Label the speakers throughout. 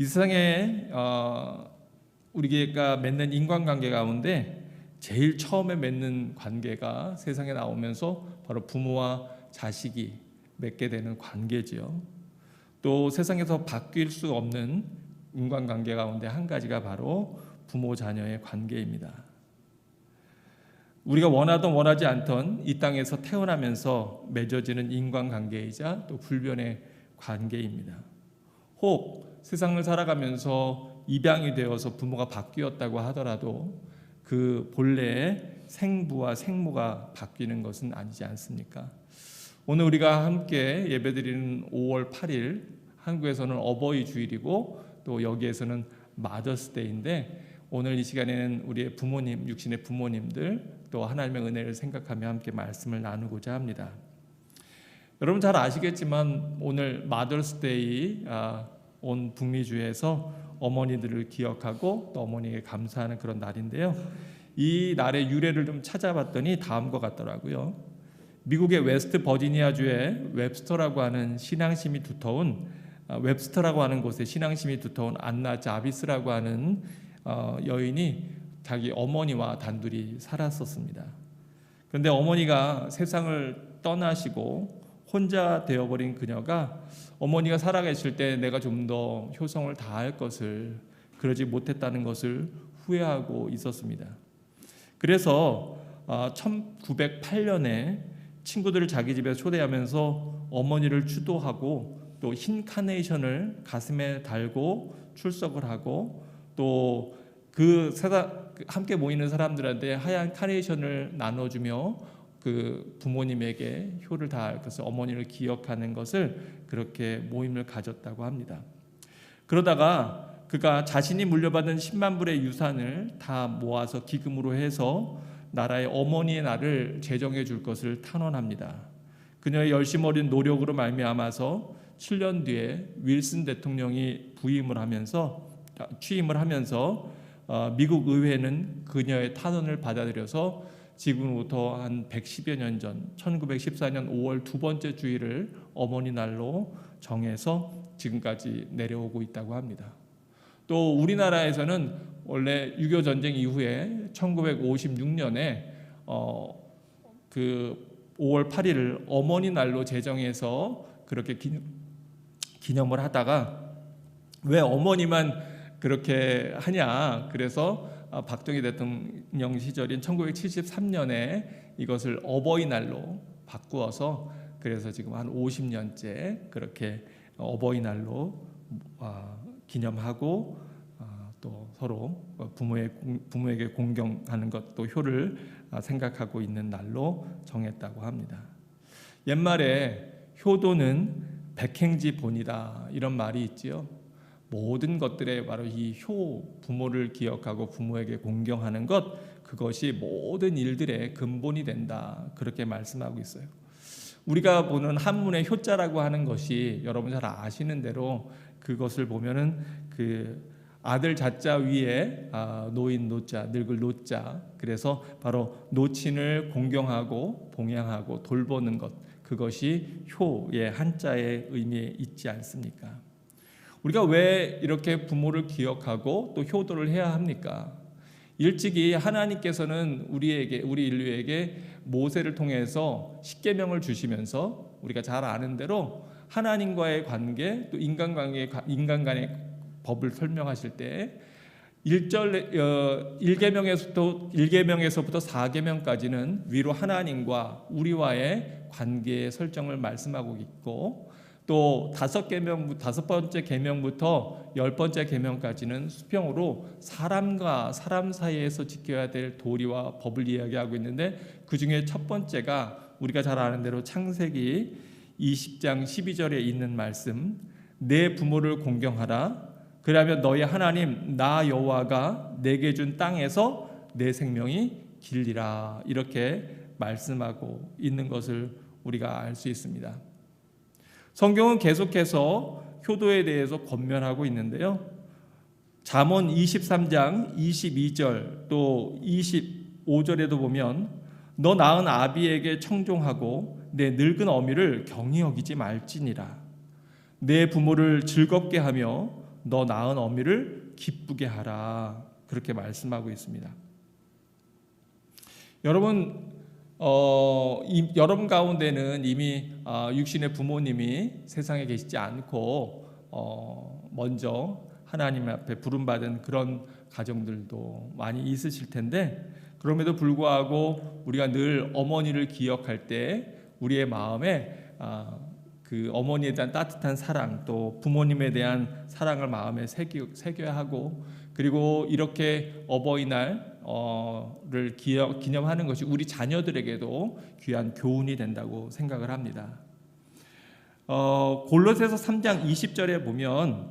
Speaker 1: 이 세상에 어, 우리가 맺는 인간관계 가운데 제일 처음에 맺는 관계가 세상에 나오면서 바로 부모와 자식이 맺게 되는 관계지요. 또 세상에서 바뀔 수 없는 인간관계 가운데 한 가지가 바로 부모 자녀의 관계입니다. 우리가 원하던 원하지 않던 이 땅에서 태어나면서 맺어지는 인간관계이자 또 불변의 관계입니다. 혹 세상을 살아가면서 입양이 되어서 부모가 바뀌었다고 하더라도 그 본래의 생부와 생모가 바뀌는 것은 아니지 않습니까? 오늘 우리가 함께 예배드리는 5월 8일 한국에서는 어버이 주일이고 또 여기에서는 마더스데이인데 오늘 이 시간에는 우리의 부모님 육신의 부모님들 또 하나님의 은혜를 생각하며 함께 말씀을 나누고자 합니다. 여러분 잘 아시겠지만 오늘 마더스데이 아, 온 북미주에서 어머니들을 기억하고 또 어머니에게 감사하는 그런 날인데요. 이 날의 유래를 좀 찾아봤더니 다음과 같더라고요. 미국의 웨스트 버지니아 주의 웹스터라고 하는 신앙심이 두터운 아, 웹스터라고 하는 곳에 신앙심이 두터운 안나 자비스라고 하는 어, 여인이 자기 어머니와 단둘이 살았었습니다. 그런데 어머니가 세상을 떠나시고 혼자 되어버린 그녀가 어머니가 살아계실 때 내가 좀 더 효성을 다할 것을 그러지 못했다는 것을 후회하고 있었습니다. 그래서 1908년에 친구들을 자기 집에 초대하면서 어머니를 추도하고 또 흰 카네이션을 가슴에 달고 출석을 하고 또 그 함께 모이는 사람들한테 하얀 카네이션을 나눠주며 그 부모님에게 효를 다할 것을 어머니를 기억하는 것을 그렇게 모임을 가졌다고 합니다. 그러다가 그가 자신이 물려받은 10만 불의 유산을 다 모아서 기금으로 해서 나라의 어머니의 날을 제정해 줄 것을 탄원합니다. 그녀의 열심 어린 노력으로 말미암아서 7년 뒤에 윌슨 대통령이 부임을 하면서 취임을 하면서 어, 미국 의회는 그녀의 탄원을 받아들여서 지금부터 한 110여 년 전 1914년 5월 두 번째 주일을 어머니 날로 정해서 지금까지 내려오고 있다고 합니다. 또 우리나라에서는 원래 6.25 전쟁 이후에 1956년에 어, 그 5월 8일을 어머니 날로 제정해서 그렇게 기념, 기념을 하다가 왜 어머니만 그렇게 하냐. 그래서 아, 박정희 대통령 시절인 1973년에 이것을 어버이날로 바꾸어서 그래서 지금 한 50년째 그렇게 어버이날로 아, 기념하고 아, 또 서로 부모의 부모에게 공경하는 것도 효를 생각하고 있는 날로 정했다고 합니다. 옛말에 효도는 백행지 본이다 이런 말이 있지요. 모든 것들에 바로 이 효 부모를 기억하고 부모에게 공경하는 것 그것이 모든 일들의 근본이 된다 그렇게 말씀하고 있어요. 우리가 보는 한문의 효자라고 하는 것이 여러분 잘 아시는 대로 그것을 보면은 그 아들 자자 위에 아, 노인 노자 늙을 노자 그래서 바로 노친을 공경하고 봉양하고 돌보는 것 그것이 효의 한자의 의미에 있지 않습니까? 우리가 왜 이렇게 부모를 기억하고 또 효도를 해야 합니까? 일찍이 하나님께서는 우리에게 우리 인류에게 모세를 통해서 십계명을 주시면서 우리가 잘 아는 대로 하나님과의 관계 또 인간 관계 인간 간의 법을 설명하실 때 1절 어, 1계명에서부터 1계명에서부터 4계명까지는 위로 하나님과 우리와의 관계의 설정을 말씀하고 있고 또 다섯 계명 다섯 번째 계명부터 열 번째 계명까지는 수평으로 사람과 사람 사이에서 지켜야 될 도리와 법을 이야기하고 있는데 그 중에 첫 번째가 우리가 잘 아는 대로 창세기 20장 12절에 있는 말씀 내 부모를 공경하라 그러면 너희 하나님 나 여호와가 내게 준 땅에서 내 생명이 길리라 이렇게 말씀하고 있는 것을 우리가 알 수 있습니다. 성경은 계속해서 효도에 대해서 권면하고 있는데요. 잠언 23장 22절 또 25절에도 보면 너 낳은 아비에게 청종하고 내 늙은 어미를 경히 여기지 말지니라. 내 부모를 즐겁게 하며 너 낳은 어미를 기쁘게 하라 그렇게 말씀하고 있습니다. 여러분 어, 이, 여러분 가운데는 이미 어, 육신의 부모님이 세상에 계시지 않고 어, 먼저 하나님 앞에 부름받은 그런 가정들도 많이 있으실 텐데 그럼에도 불구하고 우리가 늘 어머니를 기억할 때 우리의 마음에 아, 그 어머니에 대한 따뜻한 사랑 또 부모님에 대한 사랑을 마음에 새겨, 새겨야 하고 그리고 이렇게 어버이날 을 기억, 기념하는 것이 우리 자녀들에게도 귀한 교훈이 된다고 생각을 합니다. 어, 골로새서 3장 20절에 보면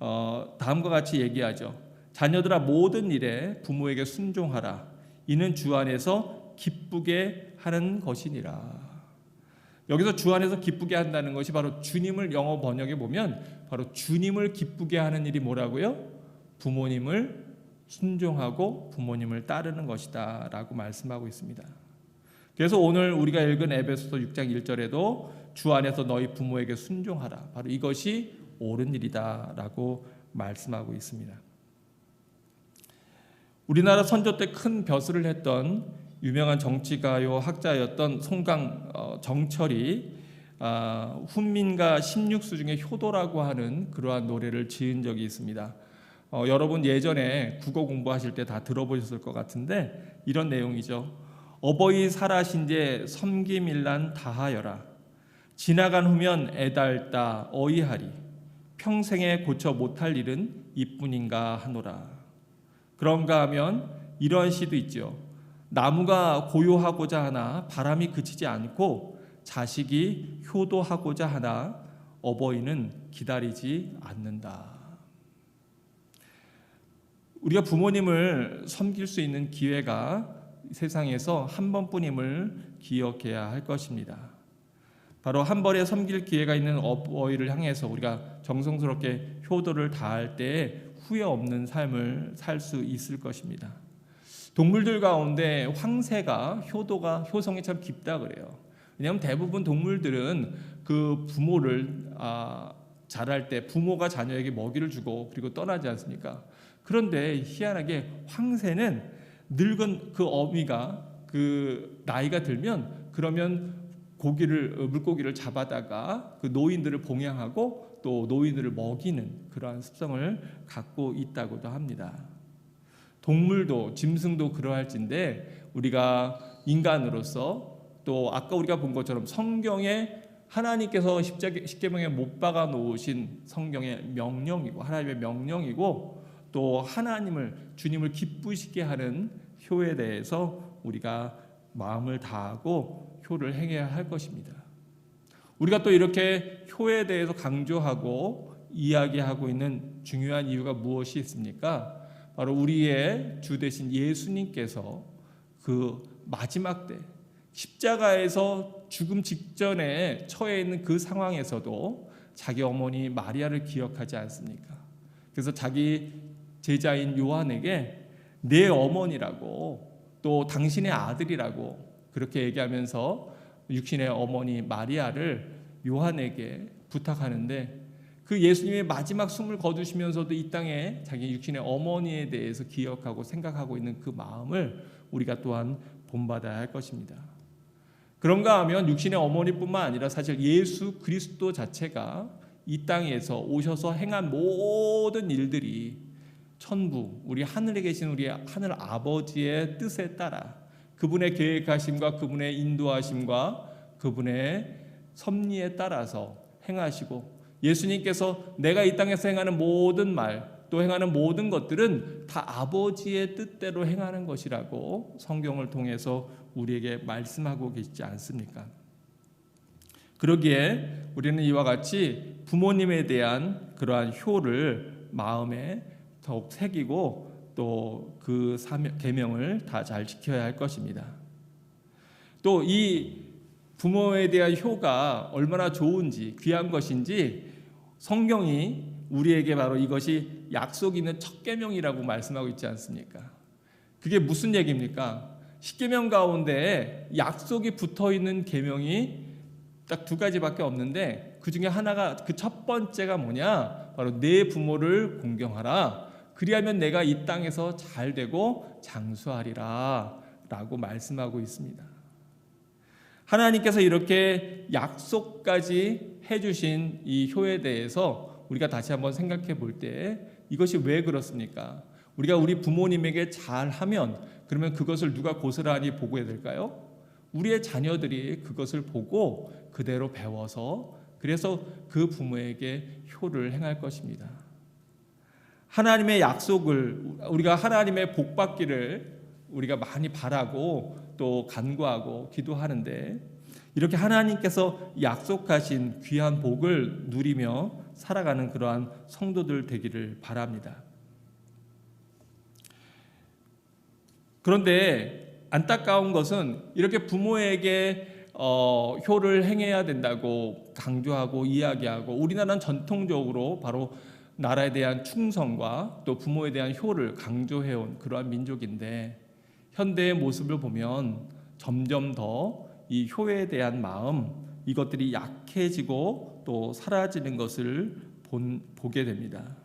Speaker 1: 어, 다음과 같이 얘기하죠. 자녀들아 모든 일에 부모에게 순종하라. 이는 주 안에서 기쁘게 하는 것이니라. 여기서 주 안에서 기쁘게 한다는 것이 바로 주님을 영어 번역에 보면 바로 주님을 기쁘게 하는 일이 뭐라고요? 부모님을 순종하고 부모님을 따르는 것이다 라고 말씀하고 있습니다. 그래서 오늘 우리가 읽은 에베소서 6장 1절에도 주 안에서 너희 부모에게 순종하라. 바로 이것이 옳은 일이다 라고 말씀하고 있습니다. 우리나라 선조 때 큰 벼슬을 했던 유명한 정치가요 학자였던 송강 어, 정철이 아, 훈민가 16수 중에 효도라고 하는 그러한 노래를 지은 적이 있습니다. 어, 여러분 예전에 국어 공부하실 때 다 들어보셨을 것 같은데 이런 내용이죠. 어버이 살아신제 섬김일란 다하여라. 지나간 후면 애달다 어이하리. 평생에 고쳐 못할 일은 이뿐인가 하노라. 그런가 하면 이러한 시도 있죠. 나무가 고요하고자 하나 바람이 그치지 않고 자식이 효도하고자 하나 어버이는 기다리지 않는다. 우리가 부모님을 섬길 수 있는 기회가 세상에서 한 번뿐임을 기억해야 할 것입니다. 바로 한 번에 섬길 기회가 있는 어버이를 향해서 우리가 정성스럽게 효도를 다할 때 후회 없는 삶을 살 수 있을 것입니다. 동물들 가운데 황새가 효도가 효성이 참 깊다 그래요. 왜냐하면 대부분 동물들은 그 부모를 아, 자랄 때 부모가 자녀에게 먹이를 주고 그리고 떠나지 않습니까? 그런데 희한하게 황새는 늙은 그 어미가 그 나이가 들면 그러면 고기를 어, 물고기를 잡아다가 그 노인들을 봉양하고 또 노인들을 먹이는 그러한 습성을 갖고 있다고도 합니다. 동물도 짐승도 그러할진데 우리가 인간으로서 또 아까 우리가 본 것처럼 성경에 하나님께서 십계명에 못 박아 놓으신 성경의 명령이고 하나님의 명령이고 또 하나님을 주님을 기쁘시게 하는 효에 대해서 우리가 마음을 다하고 효를 행해야 할 것입니다. 우리가 또 이렇게 효에 대해서 강조하고 이야기하고 있는 중요한 이유가 무엇이 있습니까? 바로 우리의 주 되신 예수님께서 그 마지막 때 십자가에서 죽음 직전에 처해 있는 그 상황에서도 자기 어머니 마리아를 기억하지 않습니까? 그래서 자기 제자인 요한에게 내 어머니라고 또 당신의 아들이라고 그렇게 얘기하면서 육신의 어머니 마리아를 요한에게 부탁하는데 그 예수님의 마지막 숨을 거두시면서도 이 땅에 자기 육신의 어머니에 대해서 기억하고 생각하고 있는 그 마음을 우리가 또한 본받아야 할 것입니다. 그런가 하면 육신의 어머니뿐만 아니라 사실 예수 그리스도 자체가 이 땅에서 오셔서 행한 모든 일들이 천부 우리 하늘에 계신 우리 하늘 아버지의 뜻에 따라 그분의 계획하심과 그분의 인도하심과 그분의 섭리에 따라서 행하시고 예수님께서 내가 이 땅에서 행하는 모든 말, 또 행하는 모든 것들은 다 아버지의 뜻대로 행하는 것이라고 성경을 통해서 우리에게 말씀하고 계시지 않습니까? 그러기에 우리는 이와 같이 부모님에 대한 그러한 효를 마음에 더욱 새기고 또 그 계명을 다 잘 지켜야 할 것입니다. 또 이 부모에 대한 효가 얼마나 좋은지 귀한 것인지 성경이 우리에게 바로 이것이 약속 있는 첫 계명이라고 말씀하고 있지 않습니까? 그게 무슨 얘기입니까? 십계명 가운데 약속이 붙어 있는 계명이 딱 두 가지밖에 없는데 그 중에 하나가 그 첫 번째가 뭐냐? 바로 내 부모를 공경하라. 그리하면 내가 이 땅에서 잘 되고 장수하리라. 라고 말씀하고 있습니다. 하나님께서 이렇게 약속까지 해주신 이 효에 대해서 우리가 다시 한번 생각해 볼 때 이것이 왜 그렇습니까? 우리가 우리 부모님에게 잘하면 그러면 그것을 누가 고스란히 보고야 될까요? 우리의 자녀들이 그것을 보고 그대로 배워서 그래서 그 부모에게 효를 행할 것입니다. 하나님의 약속을 우리가 하나님의 복 받기를 우리가 많이 바라고 또 간구하고 기도하는데 이렇게 하나님께서 약속하신 귀한 복을 누리며 살아가는 그러한 성도들 되기를 바랍니다. 그런데 안타까운 것은 이렇게 부모에게 어, 효를 행해야 된다고 강조하고 이야기하고 우리나라는 전통적으로 바로 나라에 대한 충성과 또 부모에 대한 효를 강조해온 그러한 민족인데 현대의 모습을 보면 점점 더 이 효에 대한 마음 이것들이 약해지고 또 사라지는 것을 본, 보게 됩니다.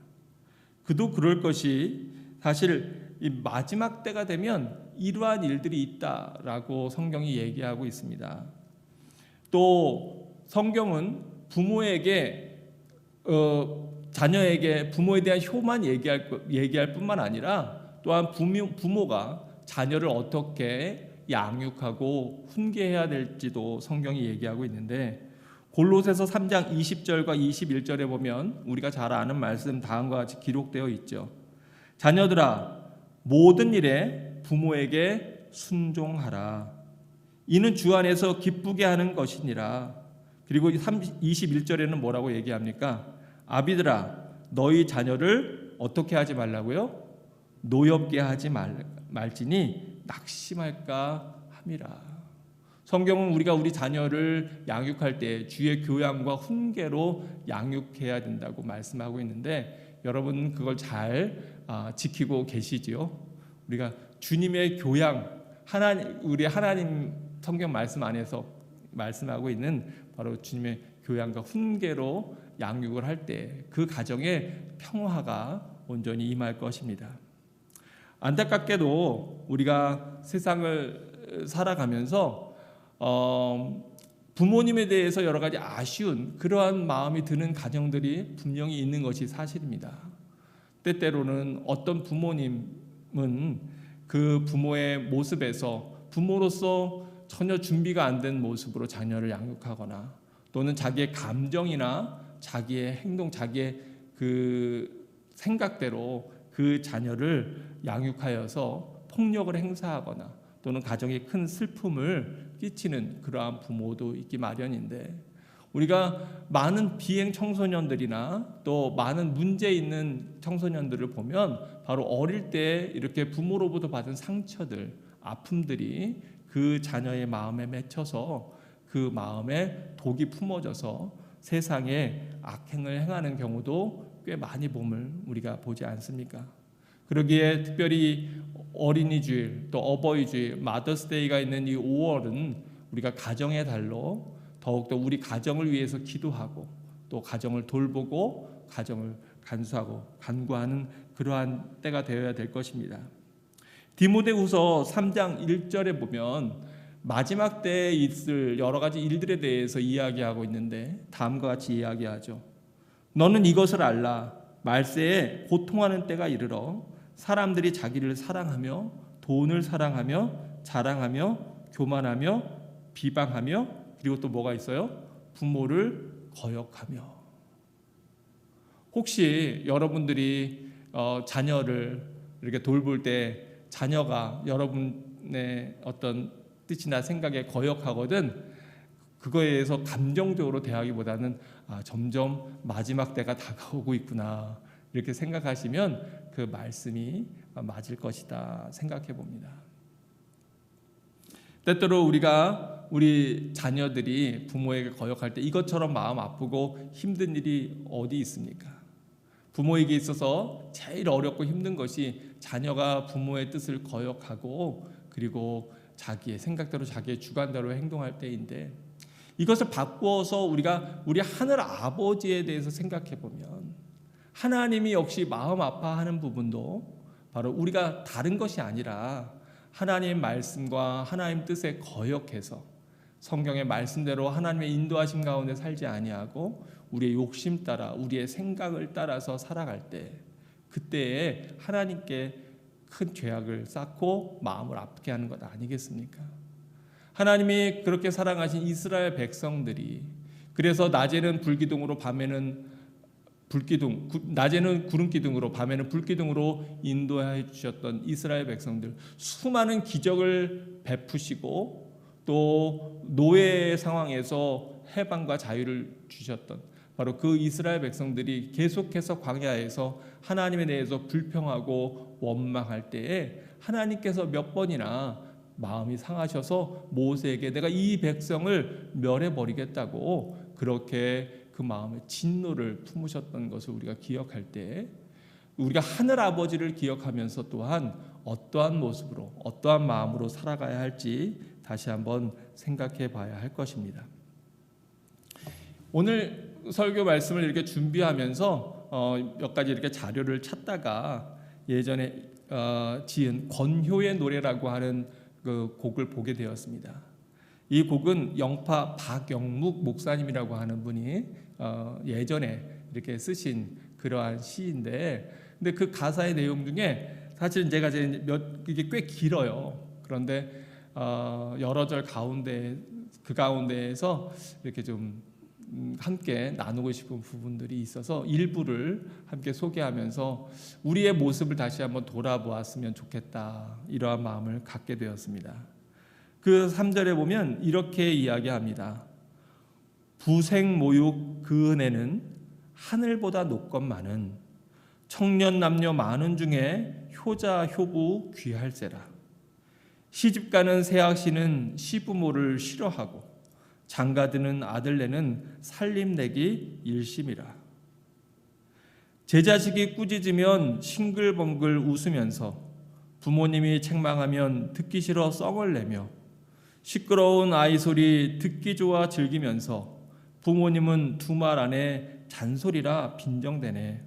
Speaker 1: 그도 그럴 것이 사실 이 마지막 때가 되면 이러한 일들이 있다라고 성경이 얘기하고 있습니다. 또 성경은 부모에게 어, 자녀에게 부모에 대한 효만 얘기할 얘기할 뿐만 아니라 또한 부모, 부모가 자녀를 어떻게 양육하고 훈계해야 될지도 성경이 얘기하고 있는데 골로새서 3장 20절과 21절에 보면 우리가 잘 아는 말씀 다음과 같이 기록되어 있죠. 자녀들아 모든 일에 부모에게 순종하라. 이는 주 안에서 기쁘게 하는 것이니라. 그리고 21절에는 뭐라고 얘기합니까? 아비들아 너희 자녀를 어떻게 하지 말라고요? 노엽게 하지 말, 말지니 낙심할까 함이라. 성경은 우리가 우리 자녀를 양육할 때 주의 교양과 훈계로 양육해야 된다고 말씀하고 있는데 여러분 그걸 잘 아, 지키고 계시지요? 우리가 주님의 교양 하나님 우리 하나님 성경 말씀 안에서 말씀하고 있는 바로 주님의 교양과 훈계로 양육을 할 때 그 가정에 평화가 온전히 임할 것입니다. 안타깝게도 우리가 세상을 살아가면서 어, 부모님에 대해서 여러 가지 아쉬운 그러한 마음이 드는 가정들이 분명히 있는 것이 사실입니다. 때때로는 어떤 부모님은 그 부모의 모습에서 부모로서 전혀 준비가 안 된 모습으로 자녀를 양육하거나 또는 자기의 감정이나 자기의 행동, 자기의 그 생각대로 그 자녀를 양육하여서 폭력을 행사하거나 또는 가정에 큰 슬픔을 끼치는 그러한 부모도 있기 마련인데 우리가 많은 비행 청소년들이나 또 많은 문제 있는 청소년들을 보면 바로 어릴 때 이렇게 부모로부터 받은 상처들, 아픔들이 그 자녀의 마음에 맺혀서 그 마음에 독이 품어져서 세상에 악행을 행하는 경우도 꽤 많이 봄을 우리가 보지 않습니까? 그러기에 특별히 어린이 주일 또 어버이 주일 마더스데이가 있는 이 5월은 우리가 가정의 달로 더욱더 우리 가정을 위해서 기도하고 또 가정을 돌보고 가정을 간수하고 간구하는 그러한 때가 되어야 될 것입니다. 디모데후서 3장 1절에 보면 마지막 때에 있을 여러 가지 일들에 대해서 이야기하고 있는데 다음과 같이 이야기하죠. 너는 이것을 알라. 말세에 고통하는 때가 이르러 사람들이 자기를 사랑하며 돈을 사랑하며 자랑하며 교만하며 비방하며 그리고 또 뭐가 있어요? 부모를 거역하며 혹시 여러분들이 어, 자녀를 이렇게 돌볼 때 자녀가 여러분의 어떤 뜻이나 생각에 거역하거든 그거에 대해서 감정적으로 대하기보다는 아, 점점 마지막 때가 다가오고 있구나 이렇게 생각하시면 그 말씀이 맞을 것이다 생각해 봅니다. 때때로 우리가 우리 자녀들이 부모에게 거역할 때 이것처럼 마음 아프고 힘든 일이 어디 있습니까? 부모에게 있어서 제일 어렵고 힘든 것이 자녀가 부모의 뜻을 거역하고 그리고 자기의 생각대로 자기의 주관대로 행동할 때인데 이것을 바꾸어서 우리가 우리 하늘 아버지에 대해서 생각해 보면 하나님이 역시 마음 아파하는 부분도 바로 우리가 다른 것이 아니라 하나님 말씀과 하나님 뜻에 거역해서 성경의 말씀대로 하나님의 인도하심 가운데 살지 아니하고 우리의 욕심 따라 우리의 생각을 따라서 살아갈 때 그때에 하나님께 큰 죄악을 쌓고 마음을 아프게 하는 것 아니겠습니까? 하나님이 그렇게 사랑하신 이스라엘 백성들이 그래서 낮에는 불기둥으로 밤에는 불기둥 낮에는 구름 기둥으로 밤에는 불기둥으로 인도해 주셨던 이스라엘 백성들 수많은 기적을 베푸시고 또 노예 상황에서 해방과 자유를 주셨던 바로 그 이스라엘 백성들이 계속해서 광야에서 하나님에 대해서 불평하고 원망할 때에 하나님께서 몇 번이나 마음이 상하셔서 모세에게 내가 이 백성을 멸해 버리겠다고 그렇게 그 마음에 진노를 품으셨던 것을 우리가 기억할 때 우리가 하늘 아버지를 기억하면서 또한 어떠한 모습으로 어떠한 마음으로 살아가야 할지 다시 한번 생각해 봐야 할 것입니다. 오늘 설교 말씀을 이렇게 준비하면서 어, 몇 가지 이렇게 자료를 찾다가 예전에 어, 지은 권효의 노래라고 하는 그 곡을 보게 되었습니다. 이 곡은 영파 박영묵 목사님이라고 하는 분이 어, 예전에 이렇게 쓰신 그러한 시인데, 근데 그 가사의 내용 중에 사실 제가 이제 몇 이게 꽤 길어요. 그런데 어, 여러 절 가운데 그 가운데에서 이렇게 좀 음, 함께 나누고 싶은 부분들이 있어서 일부를 함께 소개하면서 우리의 모습을 다시 한번 돌아보았으면 좋겠다 이러한 마음을 갖게 되었습니다. 그 3절에 보면 이렇게 이야기합니다. 부생 모육 그 은혜는 하늘보다 높건만은 청년 남녀 많은 중에 효자 효부 귀할세라. 시집가는 새학시는 시부모를 싫어하고 장가드는 아들내는 살림내기 일심이라. 제 자식이 꾸짖으면 싱글벙글 웃으면서 부모님이 책망하면 듣기 싫어 썽을 내며 시끄러운 아이 소리 듣기 좋아 즐기면서 부모님은 두 말 안에 잔소리라 빈정대네.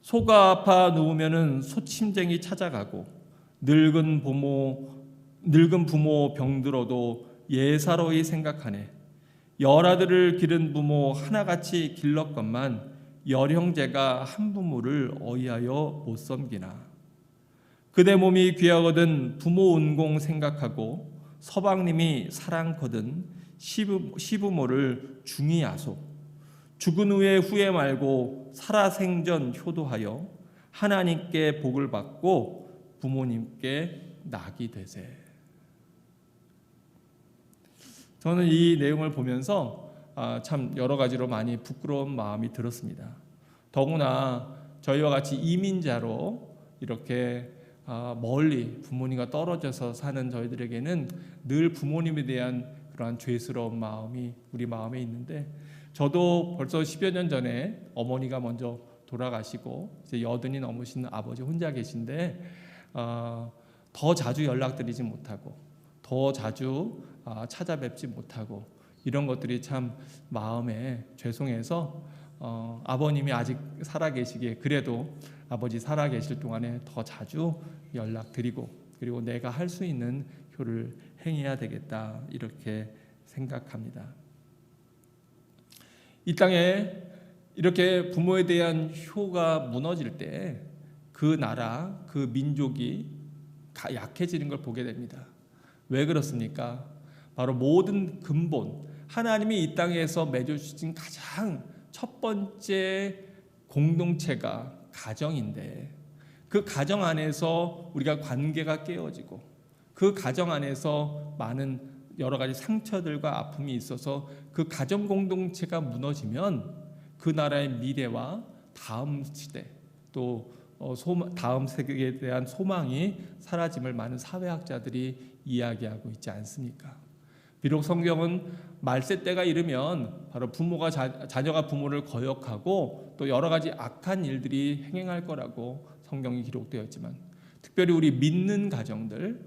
Speaker 1: 소가 아파 누우면은 소침쟁이 찾아가고 늙은 부모 늙은 부모 병들어도 예사로이 생각하네. 열아들을 기른 부모 하나같이 길렀건만 열형제가 한 부모를 어이하여 못 섬기나. 그대 몸이 귀하거든 부모 은공 생각하고 서방님이 사랑거든 시부, 시부모를 중이하소. 죽은 후에 후회 말고 살아생전 효도하여 하나님께 복을 받고 부모님께 낙이 되세. 저는 이 내용을 보면서 아, 참 여러 가지로 많이 부끄러운 마음이 들었습니다. 더구나 저희와 같이 이민자로 이렇게 아, 멀리 부모님과 떨어져서 사는 저희들에게는 늘 부모님에 대한 그러한 죄스러운 마음이 우리 마음에 있는데 저도 벌써 10여 년 전에 어머니가 먼저 돌아가시고 이제 여든이 넘으신 아버지 혼자 계신데 어, 더 자주 연락드리지 못하고 더 자주 아, 찾아뵙지 못하고 이런 것들이 참 마음에 죄송해서 어, 아버님이 아직 살아계시기에 그래도 아버지 살아계실 동안에 더 자주 연락드리고 그리고 내가 할 수 있는 효를 행해야 되겠다 이렇게 생각합니다. 이 땅에 이렇게 부모에 대한 효가 무너질 때 그 나라, 그 민족이 약해지는 걸 보게 됩니다. 왜 그렇습니까? 바로 모든 근본 하나님이 이 땅에서 맺어 주신 가장 첫 번째 공동체가 가정인데 그 가정 안에서 우리가 관계가 깨어지고 그 가정 안에서 많은 여러 가지 상처들과 아픔이 있어서 그 가정 공동체가 무너지면 그 나라의 미래와 다음 시대 또 어, 다음 세계에 대한 소망이 사라짐을 많은 사회학자들이 이야기하고 있지 않습니까? 비록 성경은 말세 때가 이르면 바로 부모가 자, 자녀가 부모를 거역하고 또 여러 가지 악한 일들이 행행할 거라고 성경이 기록되어 있지만 특별히 우리 믿는 가정들,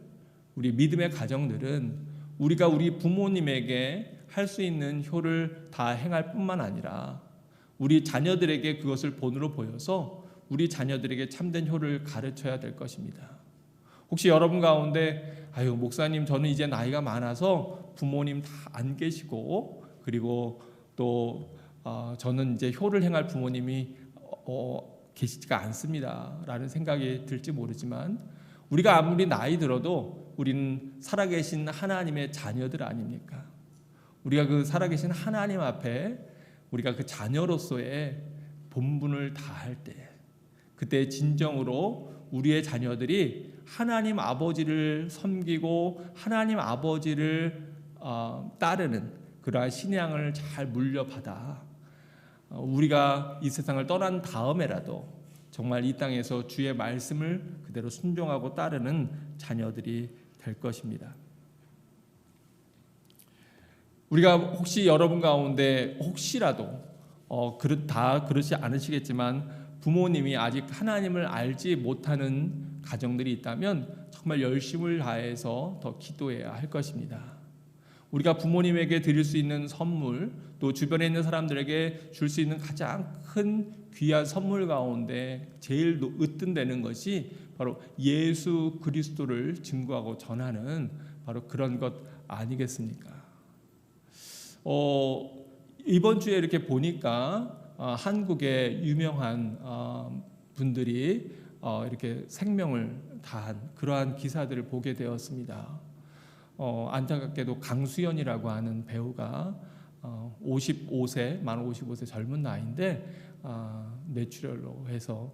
Speaker 1: 우리 믿음의 가정들은 우리가 우리 부모님에게 할 수 있는 효를 다 행할 뿐만 아니라 우리 자녀들에게 그것을 본으로 보여서 우리 자녀들에게 참된 효를 가르쳐야 될 것입니다. 혹시 여러분 가운데 아유 목사님 저는 이제 나이가 많아서 부모님 다 안 계시고 그리고 또 어, 저는 이제 효를 행할 부모님이 어, 계시지가 않습니다라는 생각이 들지 모르지만 우리가 아무리 나이 들어도 우리는 살아계신 하나님의 자녀들 아닙니까? 우리가 그 살아계신 하나님 앞에 우리가 그 자녀로서의 본분을 다할 때 그때 진정으로 우리의 자녀들이 하나님 아버지를 섬기고 하나님 아버지를 어, 따르는 그러한 신앙을 잘 물려받아 어, 우리가 이 세상을 떠난 다음에라도 정말 이 땅에서 주의 말씀을 그대로 순종하고 따르는 자녀들이 될 것입니다. 우리가 혹시 여러분 가운데 혹시라도 어, 그렇 다 그렇지 않으시겠지만 부모님이 아직 하나님을 알지 못하는 가정들이 있다면 정말 열심을 다해서 더 기도해야 할 것입니다. 우리가 부모님에게 드릴 수 있는 선물, 또 주변에 있는 사람들에게 줄 수 있는 가장 큰 귀한 선물 가운데 제일 으뜸되는 것이 바로 예수 그리스도를 증거하고 전하는 바로 그런 것 아니겠습니까? 어, 이번 주에 이렇게 보니까 어, 한국의 유명한 어, 분들이 어, 이렇게 생명을 다한 그러한 기사들을 보게 되었습니다. 어, 안타깝게도 강수연이라고 하는 배우가 어, 55세 만 55세 젊은 나이인데 어, 뇌출혈로 해서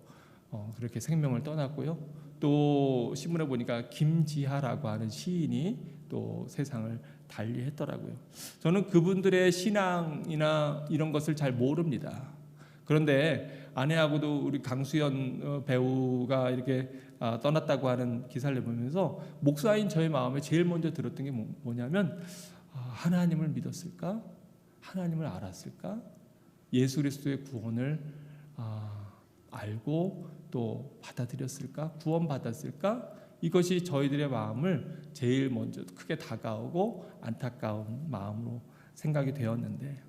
Speaker 1: 어, 그렇게 생명을 떠났고요. 또 신문에 보니까 김지하라고 하는 시인이 또 세상을 달리했더라고요. 저는 그분들의 신앙이나 이런 것을 잘 모릅니다. 그런데 아내하고도 우리 강수연 어, 배우가 이렇게 아, 떠났다고 하는 기사를 보면서 목사인 저의 마음에 제일 먼저 들었던 게 뭐, 뭐냐면 아, 하나님을 믿었을까? 하나님을 알았을까? 예수 그리스도의 구원을 아, 알고 또 받아들였을까? 구원 받았을까? 이것이 저희들의 마음을 제일 먼저 크게 다가오고 안타까운 마음으로 생각이 되었는데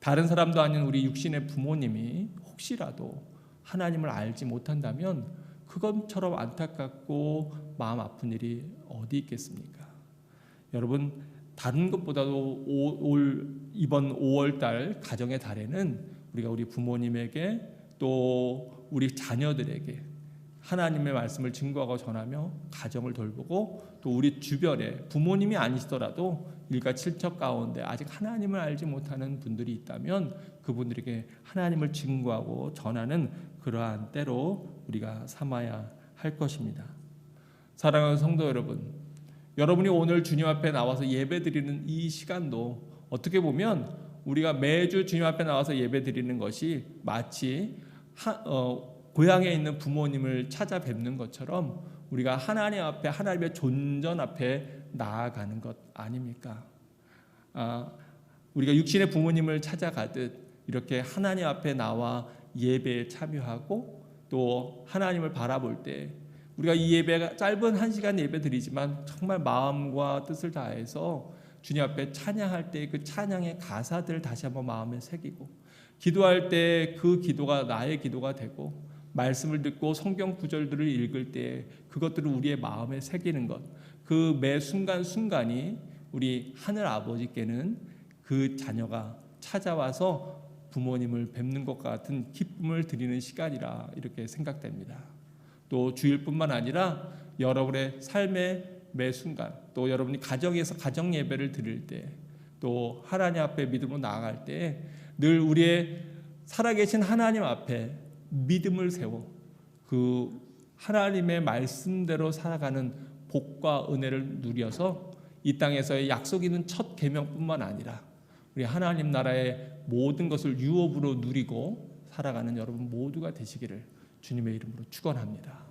Speaker 1: 다른 사람도 아닌 우리 육신의 부모님이 혹시라도 하나님을 알지 못한다면 그것처럼 안타깝고 마음 아픈 일이 어디 있겠습니까? 여러분 다른 것보다도 올 이번 5월 달 가정의 달에는 우리가 우리 부모님에게 또 우리 자녀들에게 하나님의 말씀을 증거하고 전하며 가정을 돌보고 또 우리 주변에 부모님이 아니시더라도 일가 칠척 가운데 아직 하나님을 알지 못하는 분들이 있다면 그분들에게 하나님을 증거하고 전하는 그러한 때로 우리가 삼아야 할 것입니다. 사랑하는 성도 여러분, 여러분이 오늘 주님 앞에 나와서 예배 드리는 이 시간도 어떻게 보면 우리가 매주 주님 앞에 나와서 예배 드리는 것이 마치 하, 어, 고향에 있는 부모님을 찾아뵙는 것처럼 우리가 하나님 앞에 하나님의 존전 앞에 나아가는 것 아닙니까? 아, 우리가 육신의 부모님을 찾아가듯 이렇게 하나님 앞에 나와 예배에 참여하고 또 하나님을 바라볼 때 우리가 이 예배가 짧은 한 시간 예배 드리지만 정말 마음과 뜻을 다해서 주님 앞에 찬양할 때 그 찬양의 가사들을 다시 한번 마음에 새기고 기도할 때 그 기도가 나의 기도가 되고 말씀을 듣고 성경 구절들을 읽을 때 그것들을 우리의 마음에 새기는 것. 그 매 순간순간이 우리 하늘 아버지께는 그 자녀가 찾아와서 부모님을 뵙는 것 같은 기쁨을 드리는 시간이라 이렇게 생각됩니다. 또 주일뿐만 아니라 여러분의 삶의 매 순간, 또 여러분이 가정에서 가정 예배를 드릴 때, 또 하나님 앞에 믿음으로 나아갈 때 늘 우리의 살아계신 하나님 앞에 믿음을 세워 그 하나님의 말씀대로 살아가는 복과 은혜를 누려서 이 땅에서의 약속 있는 첫 계명뿐만 아니라 우리 하나님 나라의 모든 것을 유업으로 누리고 살아가는 여러분 모두가 되시기를 주님의 이름으로 축원합니다.